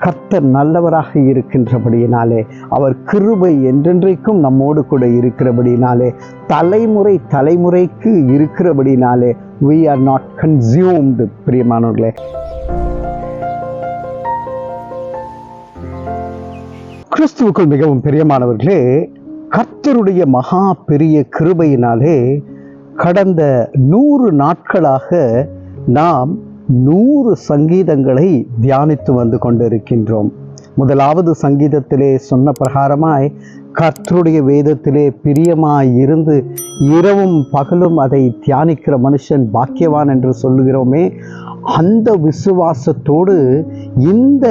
கர்த்தர் நல்லவராக இருக்கின்றபடியினாலே அவர் கிருபை என்றென்றைக்கும் நம்மோடு கூட இருக்கிறபடினாலே தலைமுறை தலைமுறைக்கு இருக்கிறபடினாலே வி ஆர் நாட் கன்சியூம்டு பிரியமானவர்களே. கிறிஸ்துவுக்குள் மிகவும் பிரியமானவர்களே கர்த்தருடைய மகா பெரிய கிருபையினாலே கடந்த நூறு நாட்களாக நாம் நூறு சங்கீதங்களை தியானித்து வந்து கொண்டிருக்கின்றோம். முதலாவது சங்கீதத்திலே சொன்ன பிரகாரமாய் கர்த்தருடைய வேதத்திலே பிரியமாய் இருந்து இரவும் பகலும் அதை தியானிக்கிற மனுஷன் பாக்கியவான் என்று சொல்லுகிறோமே அந்த விசுவாசத்தோடு இந்த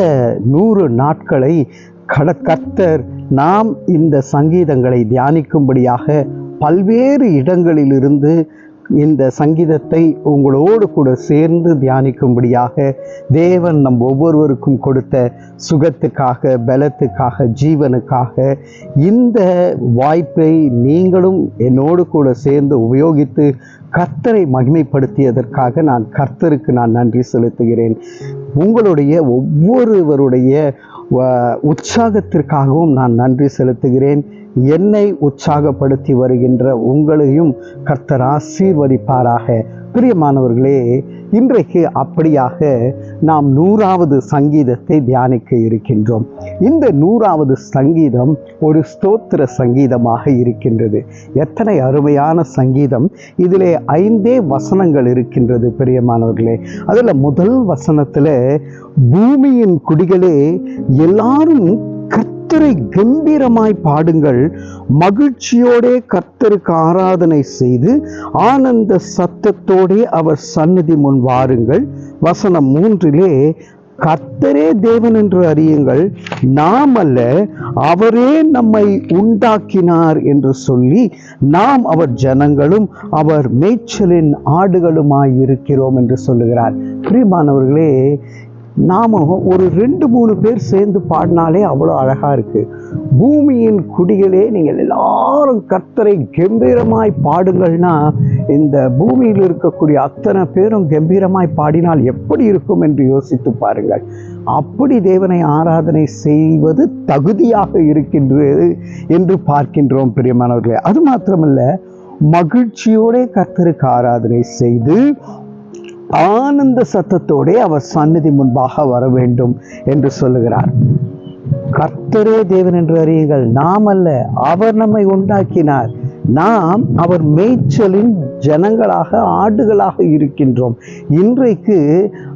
நூறு நாட்களை கட கர்த்தர் நாம் இந்த சங்கீதங்களை தியானிக்கும்படியாக பல்வேறு இடங்களிலிருந்து இந்த சங்கீதத்தை உங்களோடு கூட சேர்ந்து தியானிக்கும்படியாக தேவன் நம் ஒவ்வொருவருக்கும் கொடுத்த சுகத்துக்காக பலத்துக்காக ஜீவனுக்காக இந்த வாய்ப்பை நீங்களும் என்னோடு கூட சேர்ந்து உபயோகித்து கர்த்தரை மகிமைப்படுத்தியதற்காக நான் கர்த்தருக்கு நான் நன்றி செலுத்துகிறேன். உங்களுடைய ஒவ்வொருவருடைய உற்சாகத்திற்காகவும் நான் நன்றி செலுத்துகிறேன். என்னை உற்சாகப்படுத்தி வருகின்ற உங்களையும் கர்த்தர் ஆசீர்வதிப்பாராக. பிரியமானவர்களே இன்றைக்கு அப்படியாக நாம் நூறாவது சங்கீதத்தை தியானிக்க இருக்கின்றோம். இந்த நூறாவது சங்கீதம் ஒரு ஸ்தோத்திர சங்கீதமாக இருக்கின்றது. எத்தனை அருமையான சங்கீதம். இதிலே ஐந்தே வசனங்கள் இருக்கின்றது பிரியமானவர்களே. அதில் முதல் வசனத்தில் பூமியின் குடிகளே எல்லாரும் கர்த்தரை கம்பீரமாய் பாடுங்கள். மகிழ்ச்சியோடே கர்த்தருக்கு ஆராதனை செய்து ஆனந்த சத்தத்தோடே அவர் சந்நிதி முன் வாருங்கள். வசனம் மூன்றிலே கர்த்தரே தேவன் என்று அறியுங்கள் நாம் அல்ல அவரே நம்மை உண்டாக்கினார் என்று சொல்லி நாம் அவர் ஜனங்களும் அவர் மேய்ச்சலின் ஆடுகளுமாய் இருக்கிறோம் என்று சொல்லுகிறார். பிரியமானவர்களே நாம ஒரு ரெண்டு மூணு பேர் சேர்ந்து பாடினாலே அவ்வளோ அழகா இருக்கு. பூமியின் குடிகளே நீங்கள் எல்லாரும் கர்த்தரை கம்பீரமாய் பாடுங்கள்னா இந்த பூமியில் இருக்கக்கூடிய அத்தனை பேரும் கம்பீரமாய் பாடினால் எப்படி இருக்கும் என்று யோசித்து பாருங்கள். அப்படி தேவனை ஆராதனை செய்வது தகுதியாக இருக்கின்றது என்று பார்க்கின்றோம் பிரியமானவர்களே. அது மாத்திரமல்ல மகிழ்ச்சியோட கர்த்தருக்கு ஆராதனை செய்து ஆனந்த சத்தத்தோடே அவர் சந்நிதி முன்பாக வர வேண்டும் என்று சொல்லுகிறார். கர்த்தரே தேவன் என்று அறியுங்கள் நாம் அல்ல அவர் நம்மை உண்டாக்கினார். நாம் அவர் மேய்ச்சலின் ஜனங்களாக ஆடுகளாக இருக்கின்றோம். இன்றைக்கு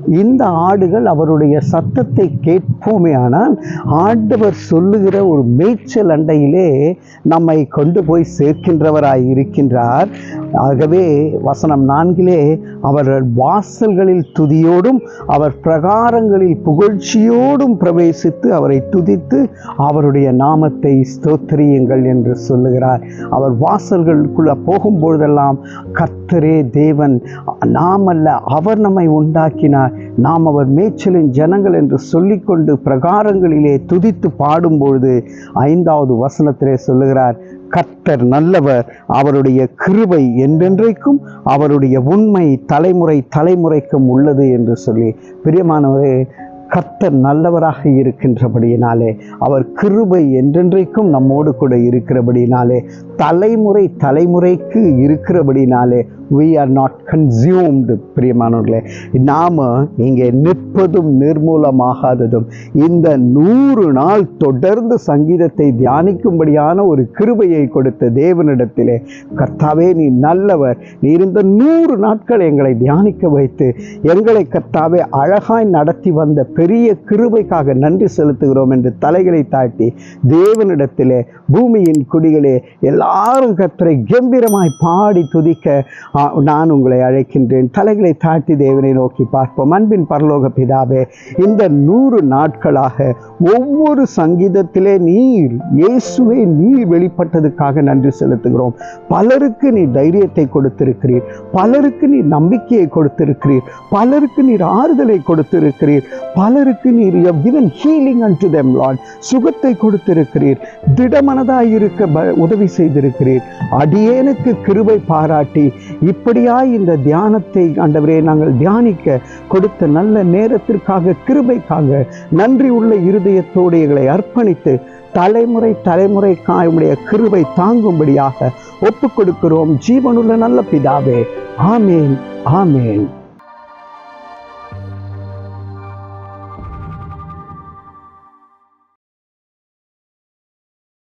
இந்த ஆடுகள் அவருடைய சத்தத்தை கேட்போமே ஆனால் ஆண்டவர் சொல்லுகிற ஒரு மேய்ச்சல் அண்டையிலே நம்மை கொண்டு போய் சேர்க்கின்றவராய் இருக்கின்றார். ஆகவே வசனம் நான்கிலே அவர் வாசல்களில் துதியோடும் அவர் பிரகாரங்களில் புகழ்ச்சியோடும் பிரவேசித்து அவரை துதித்து அவருடைய நாமத்தை ஸ்தோத்திரியுங்கள் என்று சொல்லுகிறார். அவர் வா வாசல்களுக்குள்ள போகும்பொழுதெல்லாம் கர்த்தரே தேவன் நாம் அல்ல அவர் நம்மை உண்டாக்கினார். நாம் அவர் மேய்ச்சலின் ஜனங்கள் என்று சொல்லிக்கொண்டு பிரகாரங்களிலே துதித்து பாடும்பொழுது ஐந்தாவது வசனத்திலே சொல்லுகிறார் கர்த்தர் நல்லவர் அவருடைய கிருபை என்றென்றைக்கும் அவருடைய உண்மை தலைமுறை தலைமுறைக்கும் உள்ளது என்று சொல்லி. பிரியமானவரே கர்த்தர் நல்லவராக இருக்கின்றபடியினாலே அவர் கிருபை என்றென்றைக்கும் நம்மோடு கூட இருக்கிறபடினாலே தலைமுறை தலைமுறைக்கு இருக்கிறபடினாலே வி ஆர் நாட் கன்சியூம்டு பிரியமானவர்களே. நாம இங்கே நிற்பதும் நிர்மூலமாகாததும் இந்த நூறு நாள் தொடர்ந்து சங்கீதத்தை தியானிக்கும்படியான ஒரு கிருபையை கொடுத்த தேவனிடத்திலே கர்த்தாவே நீ நல்லவர். நீ இருந்த நூறு நாட்கள் எங்களை தியானிக்க வைத்து எங்களை கர்த்தாவே அழகாய் நடத்தி வந்த பெரிய கிருபைக்காக நன்றி செலுத்துகிறோம் என்று தலைகளை தாட்டி தேவனிடத்திலே பூமியின் குடிகளே எல்லாரும் கர்த்தரை கம்பீரமாய் பாடி துதிக்க நான் உங்களை அழைக்கின்றேன். தலைகளை தாழ்த்தி தேவனை நோக்கி பார்ப்போம். அன்பின் பரலோக பிதாவே இந்த நூறு நாட்களாக ஒவ்வொரு சங்கீதத்திலே நீர் இயேசுவை நீர் வெளிப்பட்டதுக்காக நன்றி செலுத்துகிறோம். பலருக்கு நீ தைரியத்தை கொடுத்திருக்கிறீர். பலருக்கு நீ நம்பிக்கையை கொடுத்திருக்கிறீர். பலருக்கு நீர் ஆறுதலை கொடுத்திருக்கிறீர். பலருக்கு நீர் given healing unto them Lord சுகத்தை கொடுத்திருக்கிறீர். திடமனதாய் இருக்க உதவி செய்திருக்கிறீர். அடியேனுக்கு கிருபை பாராட்டி இப்படியாய் இந்த தியானத்தை ஆண்டவரே நாங்கள் தியானிக்க கொடுத்த நல்ல நேரத்திற்காக கிருபைக்காக நன்றி உள்ள இருதயத்தோடு எங்களை அர்ப்பணித்து தலைமுறை தலைமுறைக்காக உடைய கிருபை தாங்கும்படியாக ஒப்புக் கொடுக்கிறோம் ஜீவனுள்ள நல்ல பிதாவே. ஆமேன் ஆமேன்.